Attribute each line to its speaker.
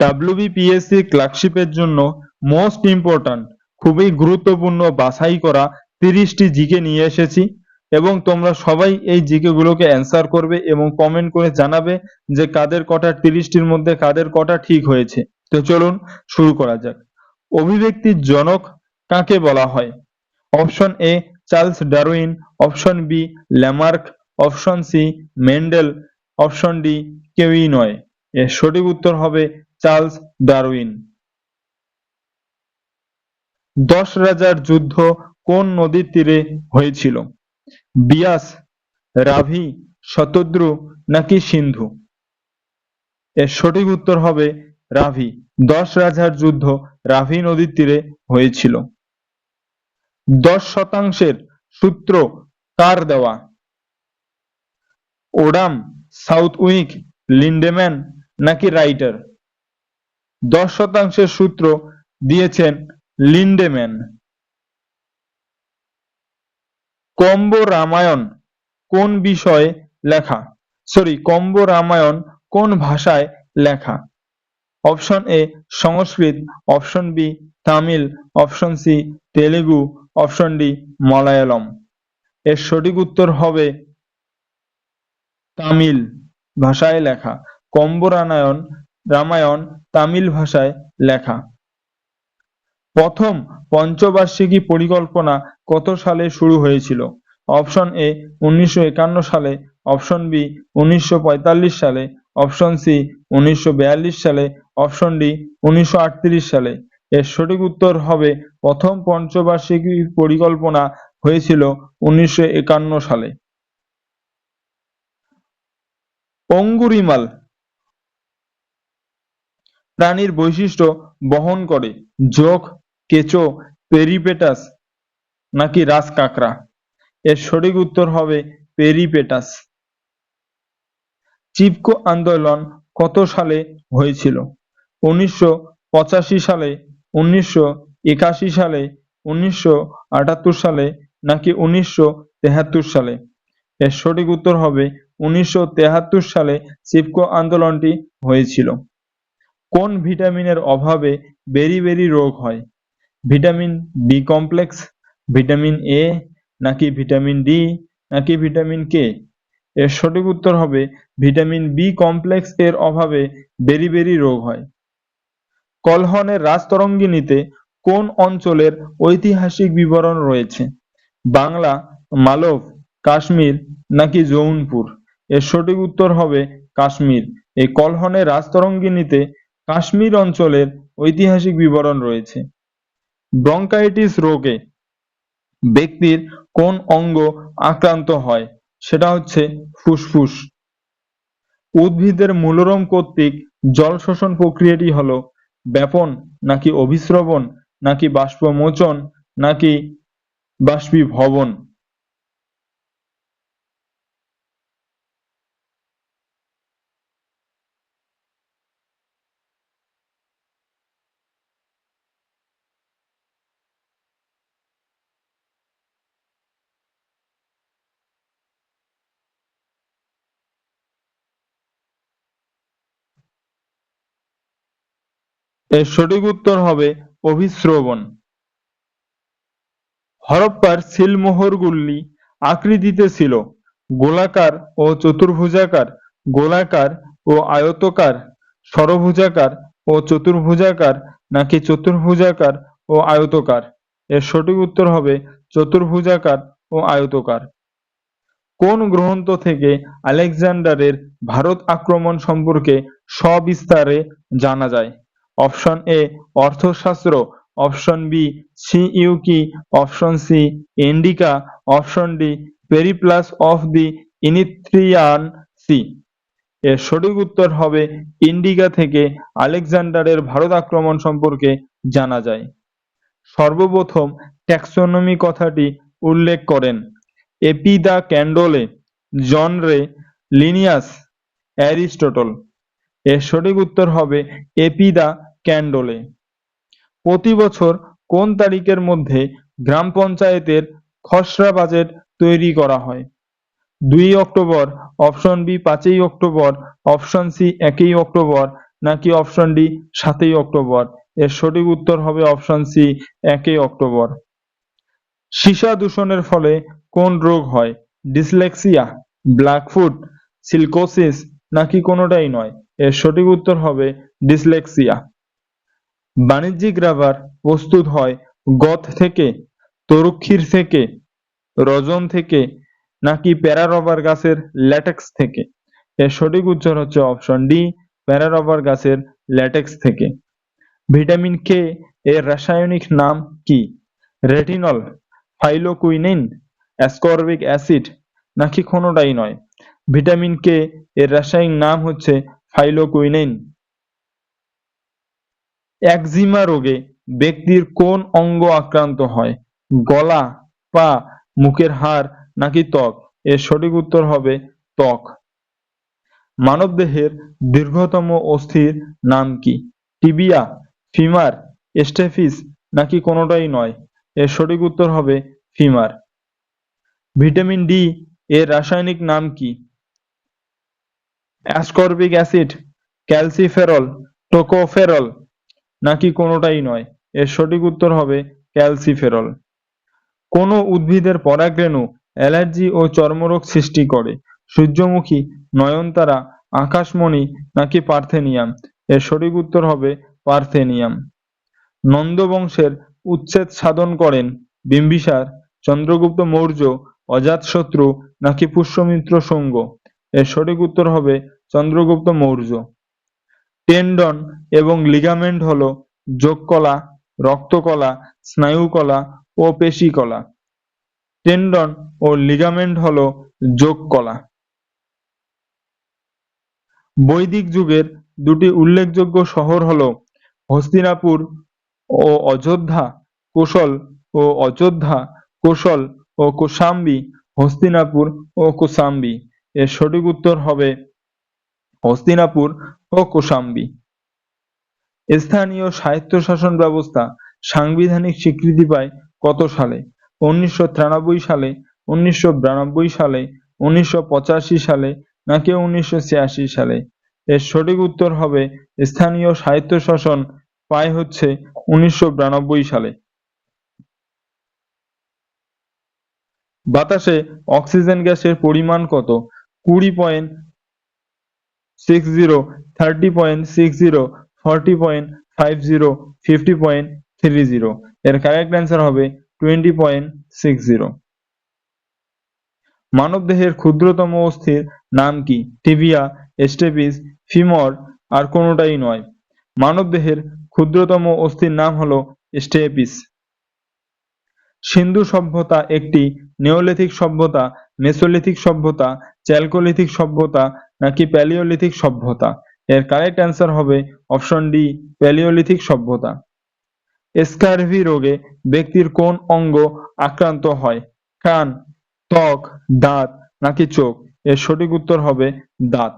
Speaker 1: WBPSC ক্লার্কশিপের জন্য most important খুবই গুরুত্বপূর্ণ বাছাই করা তিরিশটি জিকে নিয়ে এসেছি এবং তোমরা সবাই এই জিকে গুলোকে অ্যান্সার করবে এবং কমেন্ট করে জানাবে যে কাদের কটা তিরিশটির মধ্যে কাদের কটা ঠিক হয়েছে। তো চলুন শুরু করা যাক। অভিব্যক্তির জনক কাকে বলা হয়? Option A Charles Darwin. Option B Lamarck. Option C Mendel. Option D কেউই নয়। এর সঠিক উত্তর হবে চার্লস ডারউইন। দশ রাজার যুদ্ধ কোন নদীর তীরে হয়েছিল? বিয়াস, রাভি, শতদ্রু নাকি সিন্ধু? এর সঠিক উত্তর হবে রাভি। দশ রাজার যুদ্ধ রাভি নদীর তীরে হয়েছিল। দশ শতাংশের সূত্র কার দেওয়া? ওডাম, সাউথউইক, লিন্ডেম্যান নাকি রাইটার? দশ শতাংশের সূত্র দিয়েছেন লিন্ডেম্যান। কম্ব রামায়ণ কোন বিষয়ে লেখা? সরি কম্ব রামায়ণ কোন ভাষায় লেখা? Option A Sanskrit option B Tamil option C Telugu option D Malayalam. এর সঠিক উত্তর হবে তামিল ভাষায় লেখা। কম্ব রামায়ণ রামায়ণ তামিল ভাষায় লেখা। প্রথম পঞ্চবার্ষিকী পরিকল্পনা কত সালে শুরু হয়েছিল? অপশন এ উনিশশো একান্ন সালে, অপশন বি উনিশশো পঁয়তাল্লিশ সালে, অপশন সি উনিশশো বিয়াল্লিশ সালে, অপশন ডি উনিশশো আটত্রিশ সালে। এর সঠিক উত্তর হবে প্রথম পঞ্চবার্ষিকী পরিকল্পনা হয়েছিল উনিশশো একান্ন সালে। অঙ্গুরিমাল প্রাণীর বৈশিষ্ট্য বহন করে। জোঁক কেঁচো, পেরিপেটাস নাকি রাজকাঁকড়া? এর সঠিক উত্তর হবে পেরিপেটাস। চিপকো আন্দোলন কত সালে হয়েছিল? উনিশশো পঁচাশি সালে, উনিশশো একাশি সালে, উনিশশো আটাত্তর সালে নাকি উনিশশো সালে? এর সঠিক উত্তর হবে উনিশশো সালে চিপকো আন্দোলনটি হয়েছিল। কোন ভিটামিনের অভাবে বেরি-বেরি রোগ হয়? Vitamin B complex, vitamin A, নাকি ভিটামিন ডি, নাকি ভিটামিন কে? এর সঠিক উত্তর হবে ভিটামিন বি কমপ্লেক্স এর অভাবে বেরি-বেরি রোগ হয়। কলহনের রাজতরঙ্গিনীতে কোন অঞ্চলের ঐতিহাসিক বিবরণ রয়েছে? বাংলা মালভ কাশ্মীর, নাকি জৌনপুর? এর সঠিক উত্তর হবে কাশ্মীর। এই কলহনের রাজতরঙ্গিনীতে কাশ্মীর অঞ্চলের ঐতিহাসিক বিবরণ রয়েছে। ব্রঙ্কাইটিস রোগে ব্যক্তির কোন অঙ্গ আক্রান্ত হয়? সেটা হচ্ছে ফুসফুস। উদ্ভিদের মূলরম কর্তৃক জল শোষণ প্রক্রিয়াটি হলো ব্যাপন নাকি অভিস্রবণ, নাকি বাষ্পমোচন, নাকি বাষ্পীভবন? এর সঠিক উত্তর হবে অভিশ্রবণ। হরপ্পার সিলমোহরগুলি আকৃতিতে ছিল। গোলাকার ও চতুর্ভুজাকার, গোলাকার ও আয়তকার, ষড়ভুজাকার ও চতুর্ভুজাকার নাকি চতুর্ভুজাকার ও আয়তকার? এর সঠিক উত্তর হবে চতুর্ভুজাকার ও আয়তকার। কোন গ্রন্থ থেকে আলেকজান্ডারের ভারত আক্রমণ সম্পর্কে সবিস্তারে জানা যায়? Option A Arthashastra, option B Si Yu Ki, option C Indica, option D Periplus of the Erythraean Sea. এর সঠিক উত্তর হবে ইন্ডিকা থেকে আলেকজান্ডারের ভারত আক্রমণ সম্পর্কে জানা যায়। সর্বপ্রথম ট্যাক্সোনমি কথাটি উল্লেখ করেন। এপি দ্য ক্যান্ডোলে জন রে লিনিয়াস, অ্যারিস্টটল। এর সঠিক উত্তর হবে এপি দ্য ক্যান্ডোলে। প্রতি বছর কোন তারিখের মধ্যে গ্রাম পঞ্চায়েতের খসড়া বাজেট তৈরি করা হয়? দুই অক্টোবর, অপশন বি পাঁচই অক্টোবর, অপশন সি একই অক্টোবর, নাকি অপশন ডি সাতই অক্টোবর? এর সঠিক উত্তর হবে অপশন সি একই অক্টোবর। সীসা দূষণের ফলে কোন রোগ হয়? ডিসলেক্সিয়া ব্ল্যাকফুট সিলকোসিস, নাকি কোনোটাই নয়? এর সঠিক উত্তর হবে ডিসলেক্সিয়া। বাণিজ্যিক রাবার প্রস্তুত হয় গথ থেকে, তরুক্ষীর থেকে, রজন থেকে, নাকি প্যারা রবার গাছের ল্যাটেক্স থেকে। এর সঠিক উত্তর হচ্ছে অপশন ডি, প্যারা রবার গাছের ল্যাটেক্স থেকে। ভিটামিন কে এর রাসায়নিক নাম কি? রেটিনল, ফাইলোকুইনিন, অ্যাসকর্বিক অ্যাসিড, নাকি কোনোটাই নয়। ভিটামিন কে এর রাসায়নিক নাম হচ্ছে ফাইলোকুইনিন। একজিমা রোগে ব্যক্তির কোন অঙ্গ আক্রান্ত হয়? গলা, পা, মুখের হাড় নাকি ত্বক? এর সঠিক উত্তর হবে ত্বক। মানবদেহের দীর্ঘতম অস্থির নাম কি? টিবিয়া, ফিমার, স্টেফিস নাকি কোনোটাই নয়? এর সঠিক উত্তর হবে ফিমার। ভিটামিন ডি এর রাসায়নিক নাম কি? অ্যাসকর্বিক অ্যাসিড, ক্যালসিফেরল, টোকোফেরল নাকি কোনোটাই নয়। এর সঠিক উত্তর হবে ক্যালসিফেরল। কোন উদ্ভিদের পরাগরেণু অ্যালার্জি ও চর্মরোগ সৃষ্টি করে। সূর্যমুখী, নয়নতারা, আকাশমণি নাকি পার্থেনিয়াম? এর সঠিক উত্তর হবে পার্থেনিয়াম। নন্দ বংশের উচ্ছেদ সাধন করেন বিম্বিসার, চন্দ্রগুপ্ত মৌর্য অজাতশত্রু নাকি পুষ্যমিত্র শুঙ্গ? এর সঠিক উত্তর হবে চন্দ্রগুপ্ত মৌর্য। টেন্ডন এবং লিগামেন্ট হলো যোগকলা, রক্তকলা, স্নায়ুকলা ও পেশিকলা। টেন্ডন ও লিগামেন্ট হলো যোগকলা। বৈদিক যুগের দুটি উল্লেখযোগ্য শহর হলো হস্তিনাপুর ও অযোধ্যা কোশল ও অযোধ্যা কোশল ও কোশাম্বী, হস্তিনাপুর ও কোশাম্বী। এর সঠিক উত্তর হবে হস্তিনাপুর ও কোশাম্বী। স্থানীয় স্বায়ত্তশাসন ব্যবস্থা সাংবিধানিক স্বীকৃতি পায় কত সালে? উনিশশো তিরানব্বই সালে, উনিশশো বিরানব্বই সালে, উনিশশো পঁচাশি সালে নাকি উনিশশো ছিয়াশি সালে? এর সঠিক উত্তর হবে স্থানীয় স্বায়ত্তশাসন পায় হচ্ছে উনিশশো বিরানব্বই সালে। বাতাসে অক্সিজেন গ্যাসের পরিমাণ কত? কুড়ি point six zero thirty point six zero forty point five zero fifty point three zero এর কারেক্ট অ্যান্সার হবে টোয়েন্টি পয়েন্ট সিক্স জিরো মানবদেহের ক্ষুদ্রতম অস্থির নাম কি? টিবিয়া, স্টেপিস, ফিমর আর কোনোটাই নয়। মানবদেহের ক্ষুদ্রতম অস্থির নাম হলো স্টেপিস। সিন্ধু সভ্যতা একটি নিওলিথিক সভ্যতা মেসোলিথিক সভ্যতা চ্যালকোলিথিক সভ্যতা নাকি প্যালিওলিথিক সভ্যতা? এর কারেক্ট অ্যান্সার হবে অপশন ডি, প্যালিওলিথিক সভ্যতা। স্কারভি রোগে ব্যক্তির কোন অঙ্গ আক্রান্ত হয়? কান, ত্বক, দাঁত নাকি চোখ? এর সঠিক উত্তর হবে দাঁত।